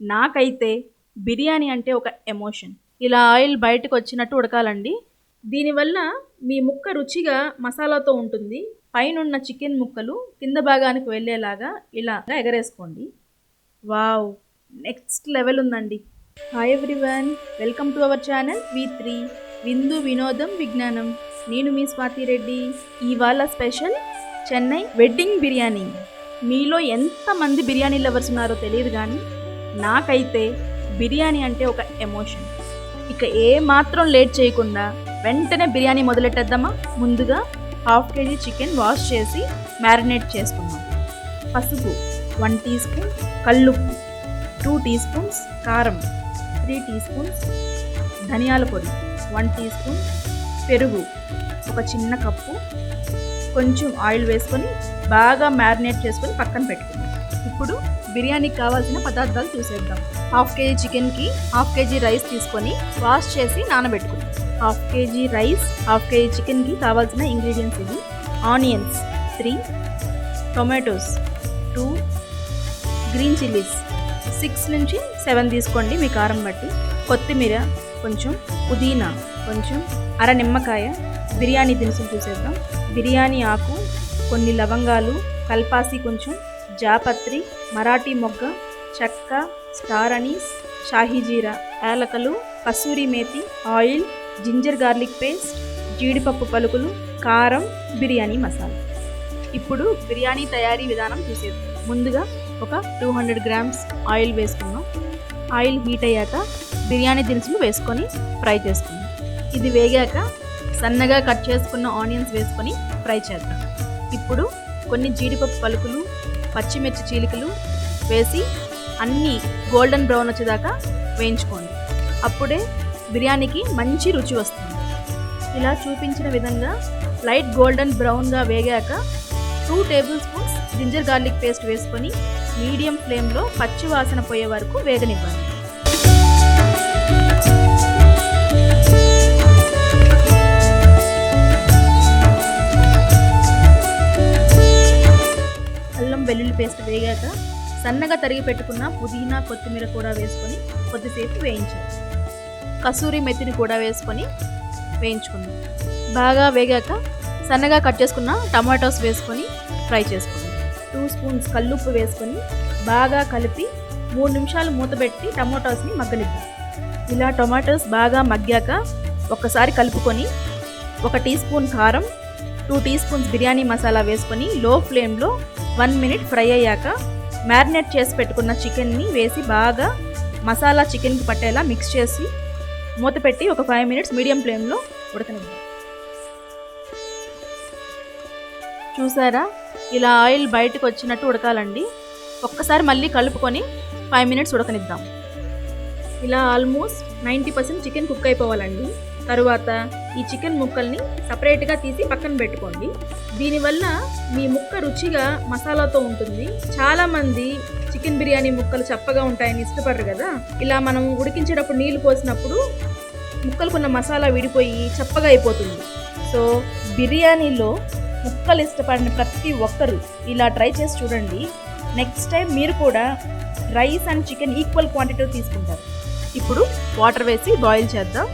నాకైతే బిర్యానీ అంటే ఒక ఎమోషన్. ఇలా ఆయిల్ బయటకు వచ్చినట్టు ఉడకాలండి. దీనివల్ల మీ ముక్క రుచిగా మసాలాతో ఉంటుంది. పైనున్న చికెన్ ముక్కలు కింద భాగానికి వెళ్ళేలాగా ఇలా ఎగరేసుకోండి. వావ్! నెక్స్ట్ లెవెల్ ఉందండి. Hi everyone welcome to our channel V three విందు వినోదం విజ్ఞానం. నేను మీ స్వాతి రెడ్డి. ఇవాళ స్పెషల్ చెన్నై వెడ్డింగ్ బిర్యానీ. మీలో ఎంతమంది బిర్యానీ లవర్స్ ఉన్నారో తెలియదు కానీ నాకైతే బిర్యానీ అంటే ఒక ఎమోషన్. ఇక ఏ మాత్రం లేట్ చేయకుండా వెంటనే బిర్యానీ మొదలెట్టేద్దామా? ముందుగా హాఫ్ కేజీ చికెన్ వాష్ చేసి మ్యారినేట్ చేసుకుందాం. పసుపు వన్ టీ స్పూన్ కల్లుప్పు టూ టీ స్పూన్స్ కారం త్రీ టీ స్పూన్స్ ధనియాల పొడి వన్ టీ స్పూన్ పెరుగు ఒక చిన్న కప్పు కొంచెం ఆయిల్ వేసుకొని బాగా మ్యారినేట్ చేసుకొని పక్కన పెట్టుకుందాం. ఇప్పుడు బిర్యానీకి కావాల్సిన పదార్థాలు చూసేద్దాం. హాఫ్ కేజీ చికెన్కి హాఫ్ కేజీ రైస్ తీసుకొని వాష్ చేసి నానబెట్టుకుందాం. Half KG rice half KG చికెన్కి కావాల్సిన ఇంగ్రీడియంట్స్ ఇవి. Onions three tomatoes two green chillies six నుంచి సెవెన్ తీసుకోండి మీ కారం బట్టి. కొత్తిమీర కొంచెం పుదీనా కొంచెం అర నిమ్మకాయ బిర్యానీ దినుసులు చూసేద్దాం. బిర్యానీ ఆకు కొన్ని లవంగాలు కల్పాసి కొంచెం జాపత్రి మరాఠీ మొగ్గ చెక్క star anise షాహీజీరా యాలకలు kasuri methi oil ginger garlic paste జీడిపప్పు పలుకులు కారం బిర్యానీ మసాలా. ఇప్పుడు బిర్యానీ తయారీ విధానం చూసేద్దాం. ముందుగా ఒక టూ హండ్రెడ్ గ్రామ్స్ ఆయిల్ వేసుకున్నాం ఆయిల్ హీట్ అయ్యాక బిర్యానీ దినుసులు వేసుకొని ఫ్రై చేసుకున్నాం ఇది వేగాక సన్నగా కట్ చేసుకున్న ఆనియన్స్ వేసుకొని ఫ్రై చేద్దాం. ఇప్పుడు కొన్ని జీడిపప్పు పలుకులు పచ్చిమిర్చి చీలికలు వేసి అన్నీ గోల్డెన్ బ్రౌన్ వచ్చేదాకా వేయించుకోండి. అప్పుడే బిర్యానీకి మంచి రుచి వస్తుంది. ఇలా చూపించిన విధంగా లైట్ గోల్డెన్ బ్రౌన్గా వేగాక two tablespoons ginger garlic paste వేసుకొని మీడియం ఫ్లేమ్లో పచ్చి వాసన పోయే వరకు వేగనివ్వండి. వెల్లుల్లి పేస్ట్ వేగాక సన్నగా తరిగి పెట్టుకున్న పుదీనా కొత్తిమీర కూడా వేసుకొని కొద్దిసేపు వేయించాలి. కసూరి మెత్తిని కూడా వేసుకొని వేయించుకుందాం. బాగా వేగాక సన్నగా కట్ చేసుకున్న టమాటోస్ వేసుకొని ఫ్రై చేసుకుందాం. టూ స్పూన్స్ కల్లుప్పు వేసుకొని బాగా కలిపి మూడు నిమిషాలు మూతబెట్టి టమాటోస్ని మగ్గనిద్దాం. ఇలా టొమాటోస్ బాగా మగ్గాక ఒక్కసారి కలుపుకొని ఒక టీ స్పూన్ కారం two teaspoons biryani masala వేసుకొని లో ఫ్లేమ్లో వన్ మినిట్ ఫ్రై అయ్యాక మ్యారినేట్ చేసి పెట్టుకున్న చికెన్ని వేసి బాగా మసాలా చికెన్కి పట్టేలా మిక్స్ చేసి మూత పెట్టి ఒక ఫైవ్ మినిట్స్ మీడియం ఫ్లేమ్లో ఉడకనిద్దాం చూసారా? ఇలా ఆయిల్ బయటకు వచ్చినట్టు ఉడకాలండి. ఒక్కసారి మళ్ళీ కలుపుకొని ఫైవ్ మినిట్స్ ఉడకనిద్దాం. ఇలా almost ninety percent chicken cook అయిపోవాలండి. తరువాత ఈ చికెన్ ముక్కల్ని సపరేట్గా తీసి పక్కన పెట్టుకోండి. దీనివల్ల మీ ముక్క రుచిగా మసాలాతో ఉంటుంది. చాలామంది చికెన్ బిర్యానీ ముక్కలు చప్పగా ఉంటాయని ఇష్టపడరు కదా. ఇలా మనం ఉడికించేటప్పుడు నీళ్ళు పోసినప్పుడు ముక్కలకున్న మసాలా విడిపోయి చప్పగా అయిపోతుంది. సో బిర్యానీలో ముక్కలు ఇష్టపడిన ప్రతి ఒక్కరు ఇలా ట్రై చేసి చూడండి. నెక్స్ట్ టైం మీరు కూడా rice and chicken equal quantity తీసుకుంటారు. ఇప్పుడు వాటర్ వేసి బాయిల్ చేద్దాం.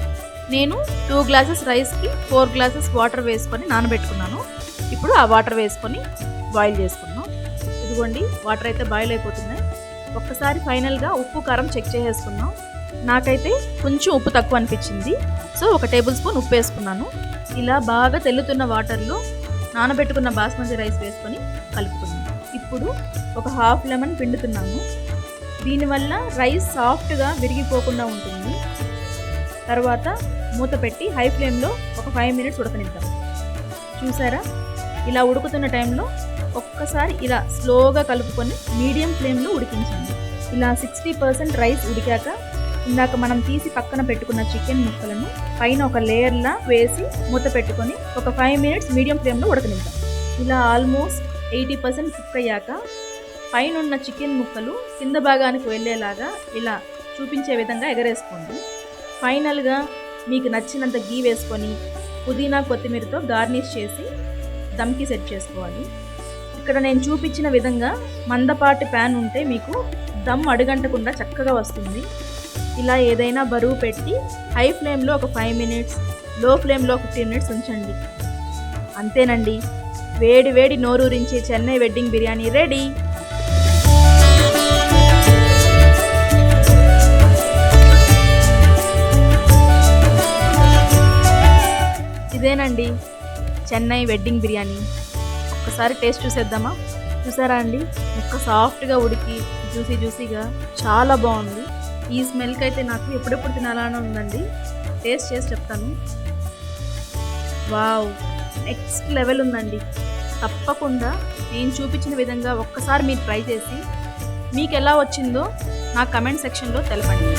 నేను టూ గ్లాసెస్ రైస్కి ఫోర్ గ్లాసెస్ వాటర్ వేసుకొని నానబెట్టుకున్నాను. ఇప్పుడు ఆ వాటర్ వేసుకొని బాయిల్ చేసుకున్నాం ఇదిగోండి వాటర్ అయితే బాయిల్ అయిపోతున్నాయి ఒక్కసారి ఫైనల్గా ఉప్పు కారం చెక్ చేసేసుకున్నాం నాకైతే కొంచెం ఉప్పు తక్కువ అనిపించింది. సో ఒక టేబుల్ స్పూన్ ఉప్పు వేసుకున్నాను. ఇలా బాగా తెల్లుతున్న వాటర్లో నానబెట్టుకున్న బాస్మతి రైస్ వేసుకొని కలుపుకున్నాను ఇప్పుడు ఒక హాఫ్ లెమన్ పిండుతున్నాను. దీనివల్ల రైస్ సాఫ్ట్గా విరిగిపోకుండా ఉంటుంది. తర్వాత మూత పెట్టి హై ఫ్లేమ్లో ఒక ఫైవ్ మినిట్స్ ఉడకనిద్దాం. చూసారా? ఇలా ఉడుకుతున్న టైంలో ఒక్కసారి ఇలా స్లోగా కలుపుకొని మీడియం ఫ్లేమ్లో ఉడికించండి. ఇలా సిక్స్టీ పర్సెంట్ రైస్ ఉడికాక ఇందాక మనం తీసి పక్కన పెట్టుకున్న చికెన్ ముక్కలను పైన ఒక లేయర్లా వేసి మూత పెట్టుకొని ఒక ఫైవ్ మినిట్స్ మీడియం ఫ్లేమ్లో ఉడకనిద్దాం. ఇలా ఆల్మోస్ట్ ఎయిటీ పర్సెంట్ కుక్ అయ్యాక పైన ఉన్న చికెన్ ముక్కలు కింద భాగానికి వెళ్ళేలాగా ఇలా చూపించే విధంగా ఎగరేసుకోండి. ఫైనల్గా మీకు నచ్చినంత గీ వేసుకొని పుదీనా కొత్తిమీరతో గార్నిష్ చేసి దమ్కి సెట్ చేసుకోవాలి. ఇక్కడ నేను చూపించిన విధంగా మందపాటి ప్యాన్ ఉంటే మీకు దమ్ అడుగంటకుండా చక్కగా వస్తుంది. ఇలా ఏదైనా బరువు పెట్టి హై ఫ్లేమ్లో ఒక ఫైవ్ మినిట్స్లో ఫ్లేమ్లో ఫిఫ్టీన్ మినిట్స్ ఉంచండి. అంతేనండి. వేడి వేడి నోరూరించే చెన్నై వెడ్డింగ్ బిర్యానీ రెడీ. అండి చెన్నై వెడ్డింగ్ బిర్యానీ. ఒక్కసారి టేస్ట్ చూసేద్దామా? చూసారా అండి? ముక్క సాఫ్ట్గా ఉడికి జ్యూసీ జ్యూసీగా. చాలా బాగుంది. ఈ స్మెల్కి అయితే నాకు ఎప్పుడెప్పుడు తినాలని ఉందండి. టేస్ట్ చేసి చెప్తాను. వావ్! నెక్స్ట్ లెవెల్ ఉందండి. తప్పకుండా నేను చూపించిన విధంగా ఒక్కసారి మీరు ట్రై చేసి మీకు ఎలా వచ్చిందో నా కమెంట్ సెక్షన్లో తెలపండి.